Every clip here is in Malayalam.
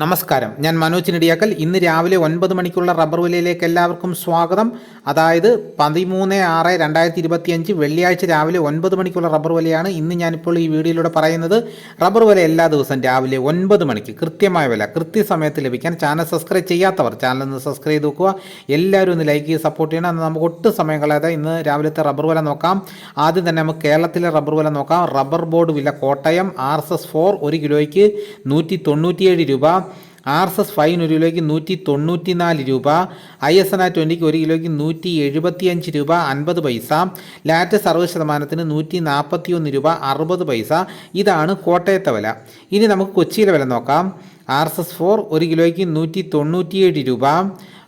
നമസ്കാരം. ഞാൻ മനോജ് നെടിയാക്കൽ. ഇന്ന് രാവിലെ ഒൻപത് മണിക്കുള്ള റബ്ബർ വിലയിലേക്ക് എല്ലാവർക്കും സ്വാഗതം. അതായത് പതിമൂന്ന് ആറ് രണ്ടായിരത്തി ഇരുപത്തിയഞ്ച് വെള്ളിയാഴ്ച രാവിലെ ഒൻപത് മണിക്കുള്ള റബ്ബർ വിലയാണ് ഇന്ന് ഞാനിപ്പോൾ ഈ വീഡിയോയിലൂടെ പറയുന്നത്. റബ്ബർ വില എല്ലാ ദിവസവും രാവിലെ ഒൻപത് മണിക്ക് കൃത്യമായ വില കൃത്യസമയത്ത് ലഭിക്കാൻ ചാനൽ സബ്സ്ക്രൈബ് ചെയ്യാത്തവർ ചാനൽ ഒന്ന് സബ്സ്ക്രൈബ് ചെയ്ത് നോക്കുക. എല്ലാവരും ഒന്ന് ലൈക്ക് ചെയ്ത് സപ്പോർട്ട് ചെയ്യണം. എന്നാൽ നമുക്ക് ഒട്ടും സമയം കളയാതെ ഇന്ന് രാവിലത്തെ റബ്ബർ വില നോക്കാം. ആദ്യം തന്നെ നമുക്ക് കേരളത്തിലെ റബ്ബർ വില നോക്കാം. റബ്ബർ ബോർഡ് വില Kottayam R S S four ഒരു കിലോയ്ക്ക് നൂറ്റി തൊണ്ണൂറ്റിയേഴ് രൂപ. ആർ എസ് എസ് ഫൈൻ ഒരു കിലോയ്ക്ക് നൂറ്റി തൊണ്ണൂറ്റി നാല് രൂപ ഐ എസ് എൻ ആ ട്വന്റിക്ക് ഒരു കിലോയ്ക്ക് നൂറ്റി എഴുപത്തിയഞ്ച് രൂപ അൻപത് പൈസ ലാറ്റസ് അറുപത് ശതമാനത്തിന് നൂറ്റി നാൽപ്പത്തി ഒന്ന് രൂപ അറുപത് പൈസ. ഇതാണ് കോട്ടയത്തെ വില. ഇനി നമുക്ക് കൊച്ചിയിലെ വില നോക്കാം. ആർ എസ് എസ് ഫോർ ഒരു കിലോയ്ക്ക് നൂറ്റി തൊണ്ണൂറ്റിയേഴ് രൂപ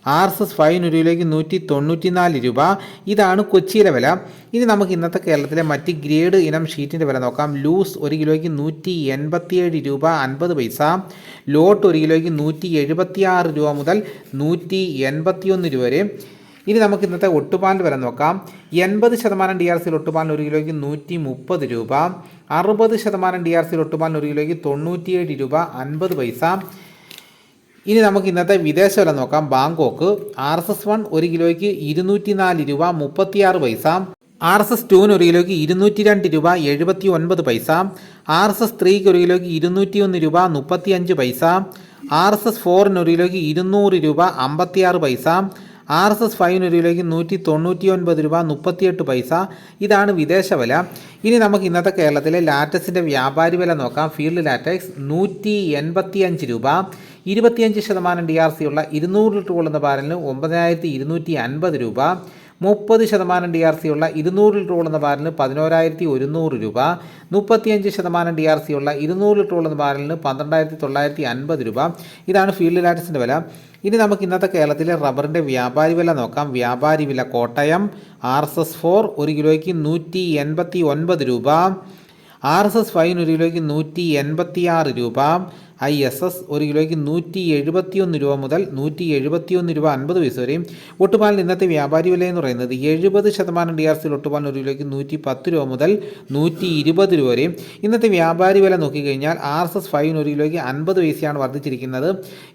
ആർ എസ് എസ് ഫൈൻ ഒരു കിലോയ്ക്ക് നൂറ്റി തൊണ്ണൂറ്റി നാല് രൂപ. ഇതാണ് കൊച്ചിയിലെ വില. ഇനി നമുക്ക് ഇന്നത്തെ കേരളത്തിലെ മറ്റ് ഗ്രേഡ് ഇനം ഷീറ്റിന്റെ വില നോക്കാം. ലൂസ് ഒരു കിലോയ്ക്ക് നൂറ്റി എൺപത്തിയേഴ് രൂപ അൻപത് പൈസ. ലോട്ട് ഒരു കിലോയ്ക്ക് നൂറ്റി എഴുപത്തിയാറ് രൂപ മുതൽ നൂറ്റി എൺപത്തിയൊന്ന് രൂപ വരെ. ഇനി നമുക്ക് ഇന്നത്തെ ഒട്ടുപാലിന്റെ വില നോക്കാം. എൺപത് ശതമാനം ഡി ആർ സിയിൽ ഒട്ടുപാലിന് ഒരു കിലോയ്ക്ക് നൂറ്റി മുപ്പത് രൂപ. അറുപത് ശതമാനം ഡി ആർ സിയിൽ ഒട്ടുപാലിന് ഒരു കിലോയ്ക്ക് തൊണ്ണൂറ്റിയേഴ് രൂപ അൻപത് പൈസ. ഇനി നമുക്ക് ഇന്നത്തെ വിദേശ വില നോക്കാം. Bangkok R S S one ഒരു കിലോയ്ക്ക് ഇരുന്നൂറ്റി നാല് രൂപ മുപ്പത്തിയാറ് പൈസ. ആർ എസ് എസ് ടുവിന് ഒരു കിലോയ്ക്ക് ഇരുന്നൂറ്റി രണ്ട് രൂപ എഴുപത്തി ഒൻപത് പൈസ. ആർ എസ് എസ് ത്രീക്ക് ഒരു കിലോയ്ക്ക് ഇരുന്നൂറ്റി ഒന്ന് രൂപ മുപ്പത്തി അഞ്ച് പൈസ. ആർ എസ് എസ് ഫോറിന് ഒരു കിലോയ്ക്ക് ഇരുന്നൂറ് രൂപ അമ്പത്തിയാറ് പൈസ. ആർ എസ് എസ് ഫൈവിന് ഒരു കിലോയ്ക്ക് നൂറ്റി തൊണ്ണൂറ്റി ഒൻപത് രൂപ മുപ്പത്തിയെട്ട് പൈസ. ഇതാണ് വിദേശ വില. ഇനി നമുക്ക് ഇന്നത്തെ കേരളത്തിലെ ലാറ്റക്സിന്റെ വ്യാപാരി വില നോക്കാം. ഫീൽഡ് ലാറ്റക്സ് നൂറ്റി എൺപത്തി അഞ്ച് രൂപ. ഇരുപത്തിയഞ്ച് ശതമാനം ഡി ആർ സി ഉള്ള ഇരുന്നൂറ് ലിറ്റർ കൊള്ളുന്ന ബാരലിന് ഒമ്പതിനായിരത്തി ഇരുന്നൂറ്റി അൻപത് രൂപ. മുപ്പത് ശതമാനം ഡി ആർ സി ഉള്ള ഇരുന്നൂറ് ലിറ്റർ ഉള്ള ബാരലിന് പതിനോരായിരത്തി ഒരുന്നൂറ് രൂപ മുപ്പത്തിയഞ്ച് ശതമാനം ഡി ആർ സി ഉള്ള ഇരുന്നൂറ് ലിറ്റർ ഉള്ള ബാരലിന് പന്ത്രണ്ടായിരത്തി തൊള്ളായിരത്തി അൻപത് രൂപ. ഇതാണ് ഫീൽഡ് ലാറ്റക്സിന്റെ വില. ഇനി നമുക്ക് ഇന്നത്തെ കേരളത്തിലെ റബ്ബറിന്റെ വ്യാപാരി വില നോക്കാം. വ്യാപാരി വില Kottayam R S S four ഒരു കിലോയ്ക്ക് നൂറ്റി എൺപത്തി ഒൻപത് രൂപ. ആർ എസ് എസ് ഫൈൻ ഒരു കിലോയ്ക്ക് നൂറ്റി എൺപത്തി ആറ് രൂപ. ഐ എസ് എസ് ഒരു കിലോയ്ക്ക് നൂറ്റി എഴുപത്തിയൊന്ന് രൂപ മുതൽ നൂറ്റി എഴുപത്തിയൊന്ന് രൂപ അൻപത് പൈസ വരെയും ഒട്ടുപാലിന് ഇന്നത്തെ വ്യാപാരി വില എന്ന് പറയുന്നത് എഴുപത് ശതമാനം ഡി ആർ സിയിൽ ഒട്ടുപാലിന് ഒരു കിലോയ്ക്ക് നൂറ്റി പത്ത് രൂപ മുതൽ നൂറ്റി ഇരുപത് രൂപ വരെയും. ഇന്നത്തെ വ്യാപാരി വില നോക്കിക്കഴിഞ്ഞാൽ ആർ എസ് എസ് ഫൈവിന് ഒരു കിലോയ്ക്ക് അൻപത് പൈസയാണ് വർദ്ധിച്ചിരിക്കുന്നത്.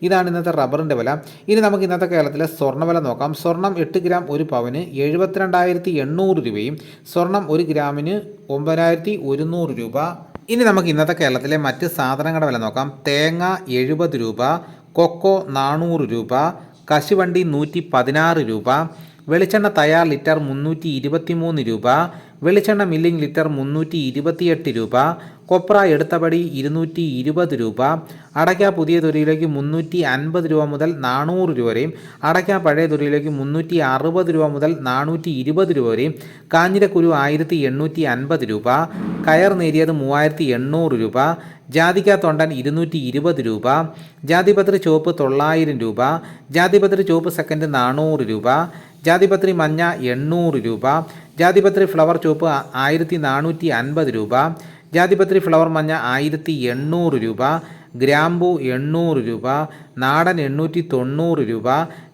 ഇതാണ് ഇന്നത്തെ റബ്ബറിന്റെ വില. ഇനി നമുക്ക് ഇന്നത്തെ കേരളത്തിലെ സ്വർണവില നോക്കാം. സ്വർണം എട്ട് ഗ്രാം ഒരു പവന് എഴുപത്തിരണ്ടായിരത്തി എണ്ണൂറ് രൂപയും സ്വർണം ഒരു ഗ്രാമിന് ഒമ്പതിനായിരത്തി ഒരുന്നൂറ് രൂപ. ഇനി നമുക്ക് ഇന്നത്തെ കേരളത്തിലെ മറ്റ് സാധനങ്ങളുടെ വില നോക്കാം. തേങ്ങ എഴുപത് രൂപ കൊക്കോ നാനൂറ് രൂപ കശുവണ്ടി നൂറ്റി പതിനാറ് രൂപ വെളിച്ചെണ്ണ തയ്യാർ ലിറ്റർ മുന്നൂറ്റി ഇരുപത്തി മൂന്ന് രൂപ വെളിച്ചെണ്ണ മില്ലിംഗ് ലിറ്റർ മുന്നൂറ്റി ഇരുപത്തിയെട്ട് രൂപ കൊപ്ര എടുത്തപടി ഇരുന്നൂറ്റി ഇരുപത് രൂപ അടയ്ക്ക പുതിയ തൊരിയിലേക്ക് മുന്നൂറ്റി അൻപത് രൂപ മുതൽ നാനൂറ് രൂപ വരെയും അടയ്ക്ക പഴയ തൊരിയിലേക്ക് മുന്നൂറ്റി അറുപത് രൂപ മുതൽ നാനൂറ്റി ഇരുപത് രൂപ വരെയും കാഞ്ഞിരക്കുരു ആയിരത്തി എണ്ണൂറ്റി അൻപത് രൂപ കയർ നേരിയത് മൂവായിരത്തി എണ്ണൂറ് രൂപ ജാതിക്ക തൊണ്ടൻ ഇരുന്നൂറ്റി ഇരുപത് രൂപ ജാതിപത്രി ചുവപ്പ് തൊള്ളായിരം രൂപ ജാതിപത്രി ചുവപ്പ് സെക്കൻഡ് നാനൂറ് രൂപ ജാതിപത്രി മഞ്ഞ എണ്ണൂറ് രൂപ ജാതിപത്രി ഫ്ലവർ ചുവപ്പ് ആയിരത്തി നാനൂറ്റി അൻപത് രൂപ. ജാതിപത്രി ഫ്ലവർ മഞ്ഞ ആയിരത്തി എണ്ണൂറ് രൂപ. ഗ്രാമ്പു എണ്ണൂറ് രൂപ. നാടൻ എണ്ണൂറ്റി തൊണ്ണൂറ് രൂപ.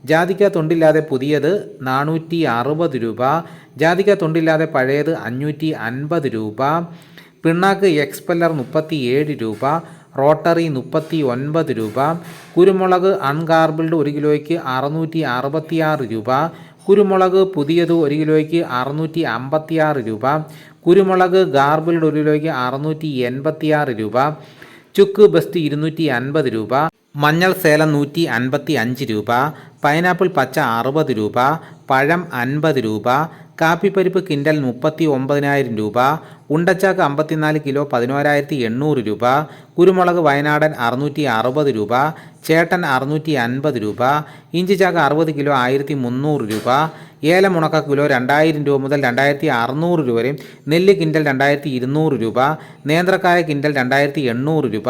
ജാതിക്ക തൊണ്ടില്ലാതെ പുതിയത് നാനൂറ്റി അറുപത് രൂപ. ജാതിക്ക തൊണ്ടില്ലാതെ പഴയത് അഞ്ഞൂറ്റി അൻപത് രൂപ. പിണ്ണാക്ക് എക്സ്പെല്ലർ മുപ്പത്തി ഏഴ് രൂപ. റോട്ടറി മുപ്പത്തി ഒൻപത് രൂപ. കുരുമുളക് അൺഗാർബിൾഡ് ഒരു കിലോയ്ക്ക് അറുന്നൂറ്റി അറുപത്തിയാറ് രൂപ. കുരുമുളക് പുതിയത് ഒരു കിലോയ്ക്ക് അറുന്നൂറ്റി അമ്പത്തിയാറ് രൂപ. കുരുമുളക് ഗാർബിൾഡ് ഒരു കിലോയ്ക്ക് അറുന്നൂറ്റി എൺപത്തിയാറ് രൂപ. ചുക്ക് ബസ്റ്റ് ഇരുന്നൂറ്റി അൻപത് രൂപ. മഞ്ഞൾ സേലം നൂറ്റി അൻപത്തി അഞ്ച് രൂപ. പൈനാപ്പിൾ പച്ച അറുപത് രൂപ. പഴം അൻപത് രൂപ. കാപ്പിപ്പരിപ്പ് കിൻഡൽ മുപ്പത്തി ഒമ്പതിനായിരം രൂപ ഉണ്ടച്ചാക്ക് അമ്പത്തിനാല് കിലോ പതിനോരായിരത്തി എണ്ണൂറ് രൂപ കുരുമുളക് വയനാടൻ അറുന്നൂറ്റി അറുപത് രൂപ ചേട്ടൻ അറുന്നൂറ്റി അൻപത് രൂപ ഇഞ്ചിച്ചാക്ക് അറുപത് കിലോ ആയിരത്തി മുന്നൂറ് രൂപ ഏലം ഉണക്ക കിലോ രണ്ടായിരം രൂപ മുതൽ രണ്ടായിരത്തി അറുന്നൂറ് രൂപ വരെയും നെല്ല് കിൻഡൽ രണ്ടായിരത്തി ഇരുന്നൂറ് രൂപ നേന്ത്രക്കായ കിൻഡൽ രണ്ടായിരത്തി എണ്ണൂറ് രൂപ.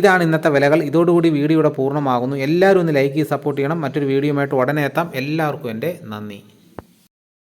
ഇതാണ് ഇന്നത്തെ വിലകൾ. ഇതോടുകൂടി വീഡിയോയുടെ പൂർണമാകുന്നു. എല്ലാവരും ഒന്ന് ലൈക്ക് ചെയ്ത് സപ്പോർട്ട് ചെയ്യണം. മറ്റൊരു വീഡിയോയുമായിട്ട് ഉടനെ എത്താം. എല്ലാവർക്കും എന്റെ നന്ദി.